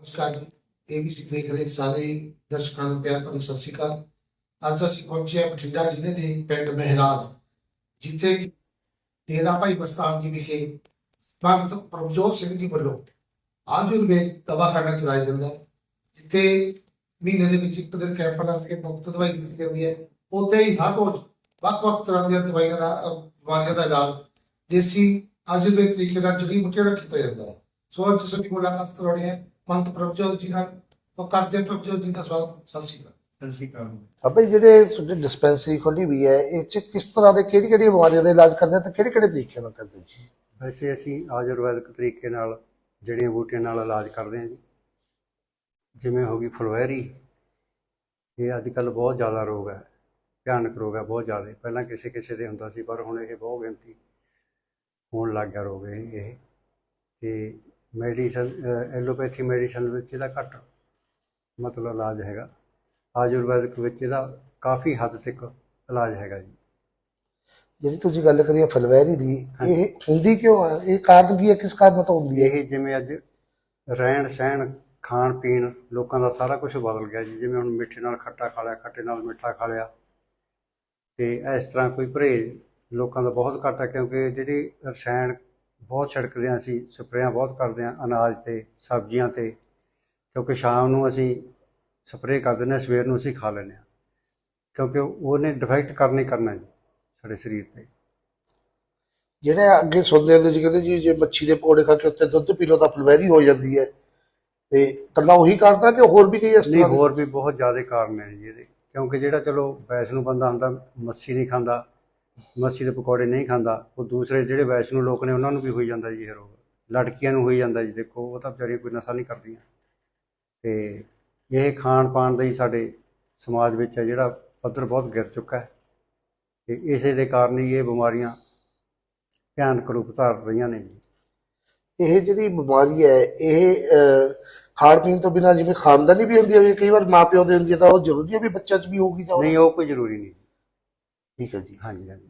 ਨਮਸਕਾਰ ਜੀ। ਏਬੀਸੀ ਦੇਖ ਰਹੇ ਸਾਰੇ ਦਰਸ਼ਕਾਂ ਨੂੰ ਪਿਆਰ ਭਰੀ ਸਤਿ ਸ਼੍ਰੀ ਅਕਾਲ। ਅੱਜ ਅਸੀਂ ਪਹੁੰਚੇ ਹਾਂ ਬਠਿੰਡਾ ਜ਼ਿਲ੍ਹੇ ਦੇ ਪਿੰਡ ਮਹਿਰਾਜ, ਜਿੱਥੇ ਕਿ ਡੇਰਾ ਭਾਈ ਬਸਤਾਨ ਜੀ ਵਿਖੇ ਭਗਤ ਪ੍ਰਭਜੋਤ ਸਿੰਘ ਜੀ ਵੱਲੋਂ ਆਯੁਰਵੇਦ ਦਵਾਖਾਨਾ ਚਲਾਇਆ ਜਾਂਦਾ ਹੈ, ਜਿੱਥੇ ਮਹੀਨੇ ਦੇ ਵਿੱਚ ਇੱਕ ਦਿਨ ਕੈਂਪ ਲਾ ਕੇ ਮੁਫਤ ਦਵਾਈ ਦਿੱਤੀ ਜਾਂਦੀ ਹੈ। ਉੱਥੇ ਹੀ ਹਰ ਰੋਜ਼ ਵੱਖ-ਵੱਖ ਤਰ੍ਹਾਂ ਦੀਆਂ ਦਵਾਈਆਂ ਦਾ, ਬਿਮਾਰੀਆਂ ਦਾ ਇਲਾਜ ਦੇਸੀ ਆਯੁਰਵੇਦ ਤਰੀਕੇ ਨਾਲ ਜੜੀ ਬੂਟੀਆਂ ਨਾਲ ਕੀਤਾ ਜਾਂਦਾ ਹੈ। ਸੋ ਅੱਜ ਅਸੀਂ ਮੁਲਾਕਾਤ ਕਰਾਉਣੀ ਹੈ ਮੰਤ ਪ੍ਰਭਜੋਤ ਜੀ ਨਾਲ ਤਾਂ ਕਰਦੇ ਪ੍ਰਭਜੋਤ ਜੀ ਦਾ ਸਵਾਗਤ ਸਤਿ ਸ਼੍ਰੀ ਅਕਾਲ। ਸਤਿ ਸ਼੍ਰੀ ਅਕਾਲ। ਅਬੇ ਜਿਹੜੇ ਤੁਹਾਡੀ ਡਿਸਪੈਂਸਰੀ ਖੋਲੀ ਵੀ ਹੈ ਇਹ ਚ ਕਿਸ ਤਰ੍ਹਾਂ ਦੇ ਕਿਹੜੀ ਕਿਹੜੀ ਬਿਮਾਰੀਆਂ ਦਾ ਇਲਾਜ ਕਰਦੇ ਤੇ ਕਿਹੜੇ ਕਿਹੜੇ ਤਰੀਕੇ ਨਾਲ ਕਰਦੇ ਜੀ? ਵੈਸੇ ਅਸੀਂ ਆਯੁਰਵੈਦਿਕ ਤਰੀਕੇ ਨਾਲ ਜੜੀਆਂ ਬੂਟੀਆਂ ਨਾਲ ਇਲਾਜ ਕਰਦੇ ਹਾਂ ਜੀ। ਜਿਵੇਂ ਹੋ ਗਈ ਫੁਲਵੈਰੀ ਇਹ ਅੱਜ ਕੱਲ ਬਹੁਤ ਜ਼ਿਆਦਾ ਰੋਗ ਹੈ ਭਿਆਨਕ ਰੋਗ ਹੈ ਬਹੁਤ ਜ਼ਿਆਦਾ। ਪਹਿਲਾਂ ਕਿਸੇ ਕਿਸੇ ਦੇ ਹੁੰਦਾ ਸੀ ਪਰ ਹੁਣ ਇਹ ਬਹੁਤ ਗਿਣਤੀ ਹੋਣ ਲੱਗ ਗਿਆ ਰੋਗ ਇਹ ਇਹ। ਤੇ ਮੈਡੀਸਨ ਐਲੋਪੈਥੀ ਮੈਡੀਸਨ ਵਿੱਚ ਇਹਦਾ ਘੱਟ ਮਤਲਬ ਇਲਾਜ ਹੈਗਾ। ਆਯੁਰਵੈਦਿਕ ਵਿੱਚ ਇਹਦਾ ਕਾਫੀ ਹੱਦ ਤੱਕ ਇਲਾਜ ਹੈਗਾ ਜੀ। ਜਿਹੜੀ ਤੁਸੀਂ ਗੱਲ ਕਰੀ ਫਲਵੈਰੀ ਦੀ ਇਹ ਹੁੰਦੀ ਕਿਉਂ ਹੈ ਇਹ ਕਾਰਨ ਕੀ ਹੈ? ਕਿਸ ਕਾਰਨ ਤੋਂ ਹੁੰਦੀ ਹੈ? ਇਹ ਜਿਵੇਂ ਅੱਜ ਰਹਿਣ ਸਹਿਣ ਖਾਣ ਪੀਣ ਲੋਕਾਂ ਦਾ ਸਾਰਾ ਕੁਝ ਬਦਲ ਗਿਆ ਜੀ। ਜਿਵੇਂ ਹੁਣ ਮਿੱਠੇ ਨਾਲ ਖੱਟਾ ਖਾ ਲਿਆ ਖੱਟੇ ਨਾਲ ਮਿੱਠਾ ਖਾ ਲਿਆ। ਤੇ ਇਸ ਤਰ੍ਹਾਂ ਕੋਈ ਪਰਹੇਜ਼ ਲੋਕਾਂ ਦਾ ਬਹੁਤ ਘੱਟ ਹੈ ਕਿਉਂਕਿ ਜਿਹੜੀ ਰਸਾਇਣ ਬਹੁਤ ਛਿੜਕਦੇ ਹਾਂ ਅਸੀਂ ਸਪਰੇਆਂ ਬਹੁਤ ਕਰਦੇ ਹਾਂ ਅਨਾਜ ਤੇ ਸਬਜ਼ੀਆਂ ਤੇ ਕਿਉਂਕਿ ਸ਼ਾਮ ਨੂੰ ਅਸੀਂ ਸਪਰੇਅ ਕਰ ਦਿੰਦੇ ਹਾਂ ਸਵੇਰ ਨੂੰ ਅਸੀਂ ਖਾ ਲੈਂਦੇ ਹਾਂ। ਕਿਉਂਕਿ ਉਹਨੇ ਡਿਫੈਕਟ ਕਰਨਾ ਕਰਨਾ ਜੀ ਸਾਡੇ ਸਰੀਰ ਤੇ। ਜਿਹੜੇ ਅੱਗੇ ਸੁਣਦੇ ਹੁੰਦੇ ਸੀ ਕਹਿੰਦੇ ਜੀ ਜੇ ਮੱਛੀ ਦੇ ਪਕੌੜੇ ਖਾ ਕੇ ਉੱਤੇ ਦੁੱਧ ਪੀ ਲਓ ਤਾਂ ਫਲਵੈਰੀ ਹੋ ਜਾਂਦੀ ਹੈ। ਤੇ ਕੱਲਾ ਉਹੀ ਕਾਰਨ ਹੈ ਕਿ ਹੋਰ ਵੀ ਕਈ ਇਸ ਤਰ੍ਹਾਂ ਹੋਰ ਵੀ ਬਹੁਤ ਜ਼ਿਆਦਾ ਕਾਰਨ ਹੈ ਜੀ ਇਹਦੇ। ਕਿਉਂਕਿ ਜਿਹੜਾ ਚਲੋ ਵੈਸ਼ਨੂੰ ਬੰਦਾ ਹੁੰਦਾ ਮੱਛੀ ਨਹੀਂ ਖਾਂਦਾ ਮੱਛੀ ਦੇ ਪਕੌੜੇ ਨਹੀਂ ਖਾਂਦਾ ਉਹ ਦੂਸਰੇ ਜਿਹੜੇ ਵੈਸ਼ਨੂੰ ਲੋਕ ਨੇ ਉਹਨਾਂ ਨੂੰ ਵੀ ਹੋਈ ਜਾਂਦਾ ਜੀ ਇਹ ਰੋਗ। ਲੜਕੀਆਂ ਨੂੰ ਹੋਈ ਜਾਂਦਾ ਜੀ ਦੇਖੋ ਉਹ ਤਾਂ ਵਿਚਾਰੀਆਂ ਕੋਈ ਨਸ਼ਾ ਨਹੀਂ ਕਰਦੀਆਂ। ਤੇ ਇਹ ਖਾਣ ਪਾਣ ਦਾ ਹੀ ਸਾਡੇ ਸਮਾਜ ਵਿੱਚ ਹੈ ਜਿਹੜਾ ਪੱਧਰ ਬਹੁਤ ਗਿਰ ਚੁੱਕਾ ਹੈ। ਤੇ ਇਸੇ ਦੇ ਕਾਰਨ ਹੀ ਇਹ ਬਿਮਾਰੀਆਂ ਭਿਆਨਕ ਰੂਪ ਧਾਰ ਰਹੀਆਂ ਨੇ ਜੀ। ਇਹ ਜਿਹੜੀ ਬਿਮਾਰੀ ਹੈ ਇਹ ਖਾਣ ਪੀਣ ਤੋਂ ਬਿਨਾਂ ਜਿਵੇਂ ਖਾਨਦਾਨੀ ਵੀ ਹੁੰਦੀ ਹੈ ਕਈ ਵਾਰ ਮਾਪਿਓ ਦੇ ਹੁੰਦੀ ਹੈ ਤਾਂ ਉਹ ਜ਼ਰੂਰੀ ਹੈ ਵੀ ਬੱਚਾ 'ਚ ਵੀ ਹੋਊਗੀ ਜਾਂ ਨਹੀਂ ਉਹ ਕੋਈ ਜ਼ਰੂਰੀ ਨਹੀਂ ਠੀਕ ਹੈ ਜੀ। ਹਾਂਜੀ ਹਾਂਜੀ।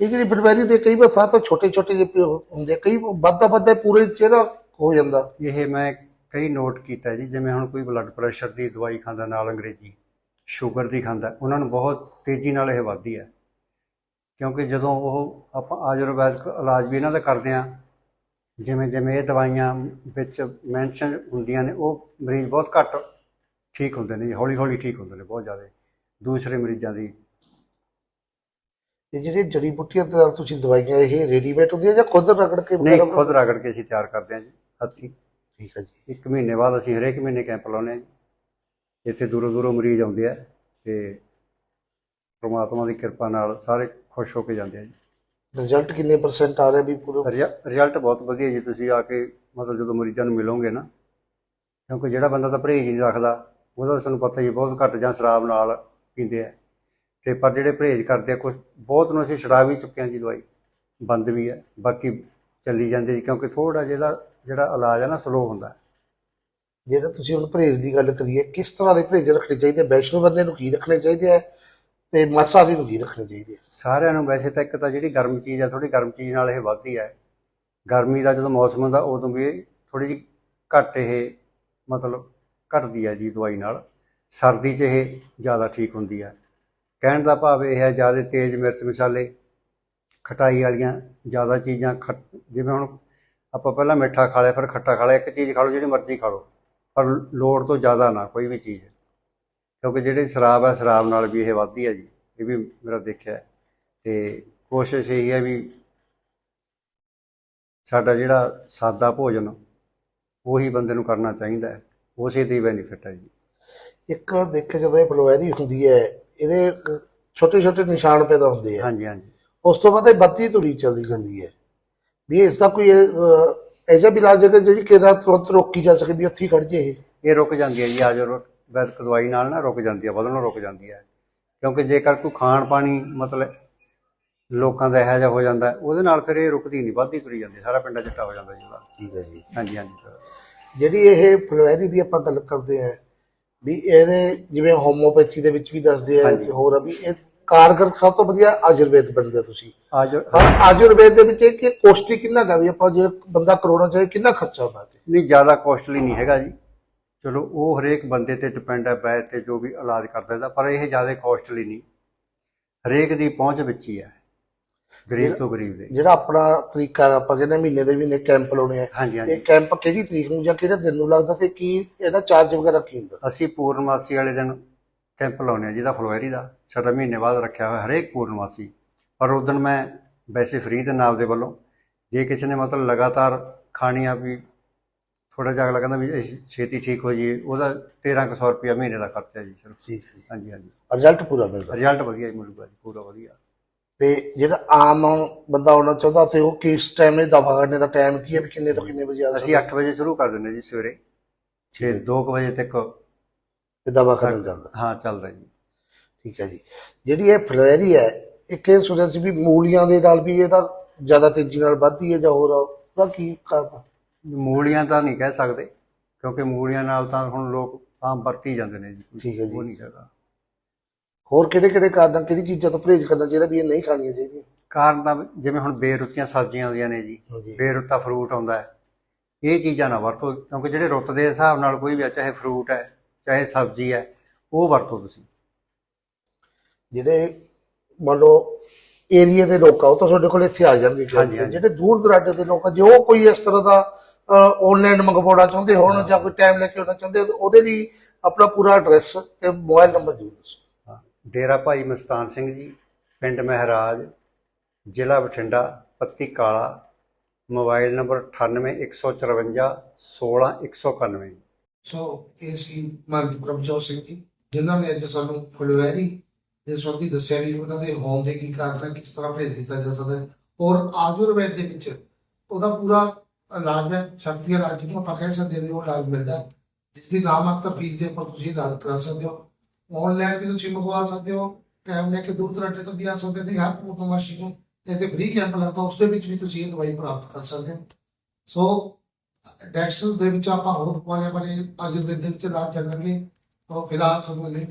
ਇਹ ਜਿਹੜੀ ਫਲਵੈਰੀ ਦੇ ਕਈ ਵਾਰ ਸਾਹ ਤਾਂ ਛੋਟੇ ਛੋਟੇ ਜਿਹੇ ਹੁੰਦੇ ਕਈ ਵੱਧਦਾ ਵੱਧਦਾ ਪੂਰੇ ਚਿਹਰਾ ਹੋ ਜਾਂਦਾ। ਇਹ ਮੈਂ ਕਈ ਨੋਟ ਕੀਤਾ ਜੀ, ਜਿਵੇਂ ਹੁਣ ਕੋਈ ਬਲੱਡ ਪ੍ਰੈਸ਼ਰ ਦੀ ਦਵਾਈ ਖਾਂਦਾ, ਨਾਲ ਅੰਗਰੇਜ਼ੀ ਸ਼ੂਗਰ ਦੀ ਖਾਂਦਾ, ਉਹਨਾਂ ਨੂੰ ਬਹੁਤ ਤੇਜ਼ੀ ਨਾਲ ਇਹ ਵੱਧਦੀ ਹੈ। ਕਿਉਂਕਿ ਜਦੋਂ ਉਹ ਆਪਾਂ ਆਯੁਰਵੈਦਿਕ ਇਲਾਜ ਵੀ ਇਹਨਾਂ ਦਾ ਕਰਦੇ ਆ ਜਿਵੇਂ ਜਿਵੇਂ ਇਹ ਦਵਾਈਆਂ ਵਿੱਚ ਮੈਂਸ਼ਨ ਹੁੰਦੀਆਂ ਨੇ, ਉਹ ਮਰੀਜ਼ ਬਹੁਤ ਘੱਟ ਠੀਕ ਹੁੰਦੇ ਨੇ ਹੌਲੀ ਹੌਲੀ ਠੀਕ ਹੁੰਦੇ ਨੇ, ਬਹੁਤ ਜ਼ਿਆਦਾ। ਦੂਸਰੇ ਮਰੀਜ਼ਾਂ ਦੀ ਇਹ ਜਿਹੜੇ ਜੜੀ ਬੂਟੀਆਂ ਤੇ ਨਾਲ ਤੁਸੀਂ ਦਵਾਈਆਂ ਇਹ ਰੈਡੀਮੇਡ ਹੁੰਦੀਆਂ ਜਾਂ ਖੁਦ ਰਗੜ ਕੇ ਨਹੀਂ ਵਗੈਰਾ ਖੁਦ ਰਗੜ ਕੇ ਅਸੀਂ ਤਿਆਰ ਕਰਦੇ ਹਾਂ ਜੀ ਹੱਥੀਂ। ਠੀਕ ਹੈ ਜੀ। ਇੱਕ ਮਹੀਨੇ ਬਾਅਦ ਅਸੀਂ ਹਰੇਕ ਮਹੀਨੇ ਕੈਂਪ ਲਾਉਂਦੇ ਹਾਂ ਜੀ। ਇੱਥੇ ਦੂਰੋਂ ਦੂਰੋਂ ਮਰੀਜ਼ ਆਉਂਦੇ ਆ ਤੇ ਪ੍ਰਮਾਤਮਾ ਦੀ ਕਿਰਪਾ ਨਾਲ ਸਾਰੇ ਖੁਸ਼ ਹੋ ਕੇ ਜਾਂਦੇ ਆ ਜੀ। ਰਿਜ਼ਲਟ ਕਿੰਨੇ ਪਰਸੈਂਟ ਆ ਰਿਹਾ ਵੀ ਪੂਰਾ? ਰਿਜ਼ਲ- ਰਿਜ਼ਲਟ ਬਹੁਤ ਵਧੀਆ ਜੀ ਤੁਸੀਂ ਆ ਕੇ ਮਤਲਬ ਜਦੋਂ ਮਰੀਜ਼ਾਂ ਨੂੰ ਮਿਲੋਗੇ ਨਾ ਕਿਉਂਕਿ ਜਿਹੜਾ ਬੰਦਾ ਤਾਂ ਪਰਹੇਜ਼ ਹੀ ਨਹੀਂ ਰੱਖਦਾ ਉਹਦਾ ਤੁਹਾਨੂੰ ਪਤਾ ਹੀ ਹੈ, ਬਹੁਤ ਘੱਟ ਜਾਂ ਸ਼ਰਾਬ ਨਾਲ ਪੀਂਦੇ ਆ। ਤੇ ਪਰ ਜਿਹੜੇ ਪਰਹੇਜ਼ ਕਰਦੇ ਆ ਕੁਝ ਬਹੁਤ ਨੂੰ ਅਸੀਂ ਛੁਡਾ ਵੀ ਚੁੱਕੇ ਹਾਂ ਜੀ ਦਵਾਈ। ਬੰਦ ਵੀ ਹੈ ਬਾਕੀ ਚੱਲੀ ਜਾਂਦੀ ਜੀ ਕਿਉਂਕਿ ਥੋੜਾ ਜਿਹਦਾ ਜਿਹੜਾ ਇਲਾਜ ਹੈ ਨਾ ਸਲੋ ਹੁੰਦਾ ਹੈ। ਜਿਹੜਾ ਤੁਸੀਂ ਹੁਣ ਪਰਹੇਜ਼ ਦੀ ਗੱਲ ਕਰੀਏ ਕਿਸ ਤਰ੍ਹਾਂ ਦੇ ਪਰਹੇਜ਼ ਰੱਖਣੇ ਚਾਹੀਦੇ ਵੈਸ਼ਨੂ ਬੰਦੇ ਨੂੰ ਕੀ ਰੱਖਣੇ ਚਾਹੀਦੇ ਆ? ਤੇ ਮਾਸਾਹਾਰੀ ਨੂੰ ਕੀ ਰੱਖਣੇ ਚਾਹੀਦੇ ਆ? ਸਾਰਿਆਂ ਨੂੰ ਵੈਸੇ ਤਾਂ ਇੱਕ ਤਾਂ ਜਿਹੜੀ ਗਰਮ ਚੀਜ਼ ਆ ਥੋੜੀ ਗਰਮ ਚੀਜ਼ ਨਾਲ ਇਹ ਵੱਧਦੀ ਹੈ ਗਰਮੀ ਦਾ ਜਦੋਂ ਮੌਸਮ ਹੁੰਦਾ ਉਦੋਂ ਵੀ ਥੋੜੀ ਜਿਹੀ ਘੱਟ ਇਹ ਮਤਲਬ ਘਟਦੀ ਹੈ ਜੀ ਦਵਾਈ ਨਾਲ। ਸਰਦੀ 'ਚ ਇਹ ਜ਼ਿਆਦਾ ਠੀਕ ਹੁੰਦੀ ਹੈ ਕਹਿਣ ਦਾ ਭਾਵ ਇਹ ਹੈ ਜ਼ਿਆਦਾ ਤੇਜ਼ ਮਿਰਚ ਮਸਾਲੇ, ਖਟਾਈ ਵਾਲੀਆਂ ਜ਼ਿਆਦਾ ਚੀਜ਼ਾਂ ਖੱਟ- ਜਿਵੇਂ ਹੁਣ ਆਪਾਂ ਪਹਿਲਾਂ ਮਿੱਠਾ ਖਾ ਲਿਆ, ਫਿਰ ਖੱਟਾ ਖਾ ਲਿਆ, ਇੱਕ ਚੀਜ਼ ਖਾ ਲਓ, ਜਿਹੜੀ ਮਰਜ਼ੀ ਖਾ ਲਓ, ਪਰ ਲੋੜ ਤੋਂ ਜ਼ਿਆਦਾ ਨਾ, ਕੋਈ ਵੀ ਚੀਜ਼ ਕਿਉਂਕਿ ਜਿਹੜੀ ਸ਼ਰਾਬ ਹੈ, ਸ਼ਰਾਬ ਨਾਲ ਵੀ ਇਹ ਵੱਧਦੀ ਹੈ ਜੀ, ਇਹ ਵੀ ਮੇਰਾ ਦੇਖਿਆ ਹੈ। ਤੇ ਕੋਸ਼ਿਸ਼ ਇਹ ਹੈ ਵੀ ਸਾਡਾ ਜਿਹੜਾ ਸਾਦਾ ਭੋਜਨ, ਉਹੀ ਬੰਦੇ ਨੂੰ ਕਰਨਾ ਚਾਹੀਦਾ ਉਸੇ ਦੀ ਬੈਨੀਫਿਟ ਹੈ ਜੀ ਇੱਕ ਦੇਖਿਆ ਜਦੋਂ, ਇਹ ਫਲਵੈਰੀ ਹੁੰਦੀ ਹੈ ਇਹਦੇ ਛੋਟੇ ਛੋਟੇ ਨਿਸ਼ਾਨ ਪੈਦਾ ਹੁੰਦੇ ਆ। ਹਾਂਜੀ ਹਾਂਜੀ। ਉਸ ਤੋਂ ਬਾਅਦ ਇਹ ਬੱਤੀ ਤੁਰੀ ਚੱਲੀ ਜਾਂਦੀ ਹੈ। ਵੀ ਇਸ ਦਾ ਕੋਈ ਐਜਾ ਵੀ ਇਲਾਜ ਹੈ ਜਿਹੜੀ ਕਿਹੜਾ ਤੁਰੰਤ ਰੋਕੀ ਜਾ ਸਕੇ ਵੀ ਉੱਥੇ ਹੀ ਖੜ ਜੇ ਇਹ। ਇਹ ਰੁਕ ਜਾਂਦੀ ਹੈ ਜੀ ਆਯੁਰਵੈਦਿਕ ਦਵਾਈ ਨਾਲ ਨਾ ਰੁਕ ਜਾਂਦੀ ਹੈ ਵਧਣੋਂ ਰੁਕ ਜਾਂਦੀ ਹੈ। ਕਿਉਂਕਿ ਜੇਕਰ ਕੋਈ ਖਾਣ ਪਾਣੀ ਮਤਲਬ ਲੋਕਾਂ ਦਾ ਇਹੋ ਜਿਹਾ ਹੋ ਜਾਂਦਾ ਉਹਦੇ ਨਾਲ ਫਿਰ ਇਹ ਰੁਕਦੀ ਨਹੀਂ ਵੱਧਦੀ ਤੁਰੀ ਜਾਂਦੀ ਸਾਰਾ ਪਿੰਡਾ ਚਿੱਟਾ ਹੋ ਜਾਂਦਾ ਜੀ। ਠੀਕ ਹੈ ਜੀ। ਹਾਂਜੀ ਹਾਂਜੀ। ਜਿਹੜੀ ਇਹ ਫਲਵੈਰੀ ਦੀ ਆਪਾਂ ਗੱਲ ਕਰਦੇ ਆ ਵੀ ਇਹਦੇ ਜਿਵੇਂ ਹੋਮੋਪੈਥੀ ਦੇ ਵਿੱਚ ਵੀ ਦੱਸਦੇ ਆ ਹਾਂਜੀ। ਤੇ ਹੋਰ ਆ ਵੀ ਇਹ ਕਾਰਗਰ ਸਭ ਤੋਂ ਵਧੀਆ ਆਯੁਰਵੇਦ ਬਣਦੇ ਤੁਸੀਂ। ਆਜ ਪਰ ਆਯੁਰਵੇਦ ਦੇ ਵਿੱਚ ਇਹ ਕਿ ਕੋਸਟਲੀ ਕਿੰਨਾ ਗਾ ਵੀ ਆਪਾਂ ਜੇ ਬੰਦਾ ਕਰੋਨਾ ਚਾਹੇ ਕਿੰਨਾ ਖਰਚਾ ਹੁੰਦਾ ਤੇ ਨਹੀਂ ਜ਼ਿਆਦਾ ਕੋਸਟਲੀ ਨਹੀਂ ਹੈਗਾ ਜੀ। ਚਲੋ ਉਹ ਹਰੇਕ ਬੰਦੇ ਤੇ ਡਿਪੈਂਡ ਹੈ ਬੈਦ ਤੇ ਜੋ ਵੀ ਇਲਾਜ ਕਰਦਾ ਇਹਦਾ ਪਰ ਇਹ ਜ਼ਿਆਦਾ ਕਾਸਟਲੀ ਨਹੀਂ। ਹਰੇਕ ਦੀ ਪਹੁੰਚ ਵਿੱਚ ਹੀ ਹੈ ਗਰੀਬ ਤੋਂ ਗਰੀਬ ਦੇ। ਜਿਹੜਾ ਆਪਣਾ ਤਰੀਕਾ ਹੈ, ਆਪਾਂ ਕਹਿੰਦੇ ਮਹੀਨੇ ਦੇ ਮਹੀਨੇ ਕੈਂਪ ਲਾਉਣੇ ਆ। ਹਾਂਜੀ ਇਹ ਹਾਂਜੀ ਕੈਂਪ ਕਿਹੜੀ ਤਰੀਕ ਨੂੰ ਜਾਂ ਕਿਹੜੇ ਦਿਨ ਨੂੰ ਲੱਗਦਾ ਤੇ ਕੀ ਇਹਦਾ ਚਾਰਜ ਵਗੈਰਾ ਕੀ ਹੁੰਦਾ? ਅਸੀਂ ਪੂਰਨਮਾਸੀ ਵਾਲੇ ਦਿਨ ਕੈਂਪ ਲਾਉਂਦੇ ਹਾਂ ਜਿਹਦਾ ਫਲਵੈਰੀ ਦਾ। ਸਾਡਾ ਮਹੀਨੇ ਬਾਅਦ ਰੱਖਿਆ ਹੋਇਆ ਹਰੇਕ ਪੂਰਨਮਾਸੀ। ਪਰ ਉਸ ਦਿਨ ਮੈਂ ਵੈਸੇ ਫ੍ਰੀ ਦੇ ਨਾਮ ਦੇ ਵੱਲੋਂ ਜੇ ਕਿਸੇ ਨੇ ਮਤਲਬ ਲਗਾਤਾਰ ਖਾਣੀ ਆ ਵੀ ਥੋੜਾ ਜਿਹਾ ਅਗਲਾ ਕਹਿੰਦਾ ਵੀ ਅਸੀਂ ਛੇਤੀ ਠੀਕ ਹੋ ਜਾਈਏ ਉਹਦਾ 1300 ਰੁਪਇਆ ਮਹੀਨੇ ਦਾ ਖਰਚਾ ਜੀ ਸਿਰਫ। ਠੀਕ ਹੈ ਜੀ। ਹਾਂਜੀ ਹਾਂਜੀ। ਰਿਜ਼ਲਟ ਪੂਰਾ ਮਿਲਦਾ। ਰਿਜ਼ਲਟ ਵਧੀਆ ਹੀ ਮਿਲੂਗਾ ਜੀ ਪੂਰਾ ਵਧੀਆ। ਤੇ ਜਿਹੜਾ ਆਮ ਬੰਦਾ ਆਉਣਾ ਚਾਹੁੰਦਾ ਤੇ ਉਹ ਕਿਸ ਟਾਈਮ ਇਹ ਦਵਾ ਕਰਨੇ ਦਾ ਟਾਈਮ ਕੀ ਹੈ ਵੀ ਕਿੰਨੇ ਤੋਂ ਕਿੰਨੇ ਵਜੇ ਆ ਅਸੀਂ 8 ਵਜੇ ਸ਼ੁਰੂ ਕਰ ਦਿੰਦੇ ਜੀ ਸਵੇਰੇ। ਤੇ 2 ਵਜੇ ਤੱਕ ਤੇ ਦਵਾ ਕਰਨ ਜਾਂਦਾ ਹਾਂ ਚੱਲਦਾ ਜੀ। ਠੀਕ ਹੈ ਜੀ। ਜਿਹੜੀ ਇਹ ਫਲਵੈਰੀ ਹੈ ਇੱਕ ਇਹ ਸੁਣਿਆ ਸੀ ਵੀ ਮੂਲੀਆਂ ਦੇ ਨਾਲ ਵੀ ਇਹਦਾ ਜ਼ਿਆਦਾ ਤੇਜ਼ੀ ਨਾਲ ਵੱਧਦੀ ਹੈ ਜਾਂ ਹੋਰ ਉਹਦਾ ਕੀ ਕਾਰਨ ਮੂਲੀਆਂ ਤਾਂ ਨਹੀਂ ਕਹਿ ਸਕਦੇ ਕਿਉਂਕਿ ਮੂਲੀਆਂ ਨਾਲ ਤਾਂ ਹੁਣ ਲੋਕ ਆਮ ਵਰਤੀ ਜਾਂਦੇ ਨੇ ਜੀ। ਠੀਕ ਹੈ ਜੀ। ਉਹ ਨਹੀਂ ਹੈਗਾ। ਹੋਰ ਕਿਹੜੇ ਕਿਹੜੇ ਕਾਰਨਾਂ ਕਿਹੜੀ ਚੀਜ਼ਾਂ ਤੋਂ ਪਰਹੇਜ਼ ਕਰਨਾ ਚਾਹੀਦਾ ਵੀ ਇਹ ਨਹੀਂ ਖਾਣੀਆਂ ਚਾਹੀਦੀਆਂ? ਕਾਰਨ ਤਾਂ ਜਿਵੇਂ ਹੁਣ ਬੇਰੁੱਤੀਆਂ ਸਬਜ਼ੀਆਂ ਆਉਂਦੀਆਂ ਨੇ ਜੀ ਹਾਂਜੀ। ਬੇਰੁੱਤਾ ਫਰੂਟ ਆਉਂਦਾ ਹੈ। ਇਹ ਚੀਜ਼ਾਂ ਨਾ ਵਰਤੋ ਕਿਉਂਕਿ ਜਿਹੜੇ ਰੁੱਤ ਦੇ ਹਿਸਾਬ ਨਾਲ ਕੋਈ ਵੀ ਆ ਚਾਹੇ ਫਰੂਟ ਹੈ ਚਾਹੇ ਸਬਜ਼ੀ ਹੈ ਉਹ ਵਰਤੋ ਤੁਸੀਂ। ਜਿਹੜੇ ਮੰਨ ਲਓ ਏਰੀਆ ਦੇ ਲੋਕ ਆ ਉਹ ਤਾਂ ਤੁਹਾਡੇ ਕੋਲ ਇੱਥੇ ਆ ਜਾਣਗੇ ਹਾਂਜੀ, ਹਾਂਜੀ। ਜਿਹੜੇ ਦੂਰ ਦਰਾਡੇ ਦੇ ਲੋਕ ਆ ਜੇ ਉਹ ਕੋਈ ਇਸ ਤਰ੍ਹਾਂ ਦਾ ਆਨਲਾਈਨ ਮੰਗਵਾਉਣਾ ਚਾਹੁੰਦੇ ਹੋਣ ਜਾਂ ਕੋਈ ਟਾਈਮ ਲੈ ਕੇ ਆਉਣਾ ਚਾਹੁੰਦੇ ਹੋਣ, ਉਹਦੇ ਲਈ ਆਪਣਾ ਪੂਰਾ ਐਡਰੈਸ ਤੇ ਮੋਬਾਈਲ ਨੰਬਰ ਦੱਸੋ। ਹਾਂ। ਡੇਰਾ ਭਾਈ ਮਸਤਾਨ ਸਿੰਘ ਜੀ, ਪਿੰਡ ਮਹਿਰਾਜ, ਜ਼ਿਲ੍ਹਾ ਬਠਿੰਡਾ, ਪੱਤੀ ਕਾਲਾ, ਮੋਬਾਈਲ ਨੰਬਰ 98154 16191 ਸੋ ਇਹ ਸੀ ਮਹੰਤ ਪ੍ਰਭਜੋਤ ਸਿੰਘ ਜੀ, ਜਿਨ੍ਹਾਂ ਨੇ ਅੱਜ ਸਾਨੂੰ ਫੁਲਵੈਰੀ ਦੇ ਸੰਬੰਧੀ ਦੱਸਿਆ ਵੀ ਉਹਨਾਂ ਦੇ ਹੋਣ ਦੇ ਕੀ ਕਾਰਨ ਕਿਸ ਤਰ੍ਹਾਂ ਭੇਜ ਦਿੱਤਾ ਜਾ ਸਕਦਾ ਹੈ। ਔਰ ਆਯੁਰਵੈਦ ਦੇ ਵਿੱਚ ਉਹਦਾ ਪੂਰਾ ਇਲਾਜ ਹੈ ਸ਼ਕਤੀ ਇਲਾਜ ਜਿਹਨੂੰ ਆਪਾਂ ਕਹਿ ਸਕਦੇ ਹਾਂ ਵੀ ਉਹ ਇਲਾਜ ਮਿਲਦਾ ਜਿਸ ਦੀ ਨਾਮਾਤਰ ਫੀਸ ਦੇ ਉੱਪਰ ਤੁਸੀਂ ਇਲਾਜ ਕਰਾ ਸਕਦੇ ਹੋ। ਆਨਲਾਈਨ ਵੀ ਤੁਸੀਂ ਮੰਗਵਾ ਸਕਦੇ ਹੋ। ਟਾਈਮ ਲੈ ਕੇ ਦੂਰ ਦਰਾਡੇ ਤੋਂ ਵੀ ਆ ਸਕਦੇ ਨੇ ਹਰ ਪੂਰਨਮਾਸ਼ੀ ਨੂੰ ਇੱਥੇ ਫ੍ਰੀ ਕੈਂਪ ਲੱਗਦਾ, ਉਸ ਦੇ ਵਿੱਚ ਵੀ ਤੁਸੀਂ ਇਹ ਦਵਾਈ ਪ੍ਰਾਪਤ ਕਰ ਸਕਦੇ ਹੋ। ਸੋ ਡੈਕਸਲ ਦੇ ਵਿੱਚ ਆਪਾਂ ਹੋਰ ਬਾਰੇ ਬਾਰੇ ਆਯੁਰਵੇਦ ਦੇ ਵਿੱਚ ਇਲਾਜ ਚੱਲਾਂਗੇ। ਤਾਂ ਫਿਲਹਾਲ ਤੁਹਾਨੂੰ ਨਹੀਂ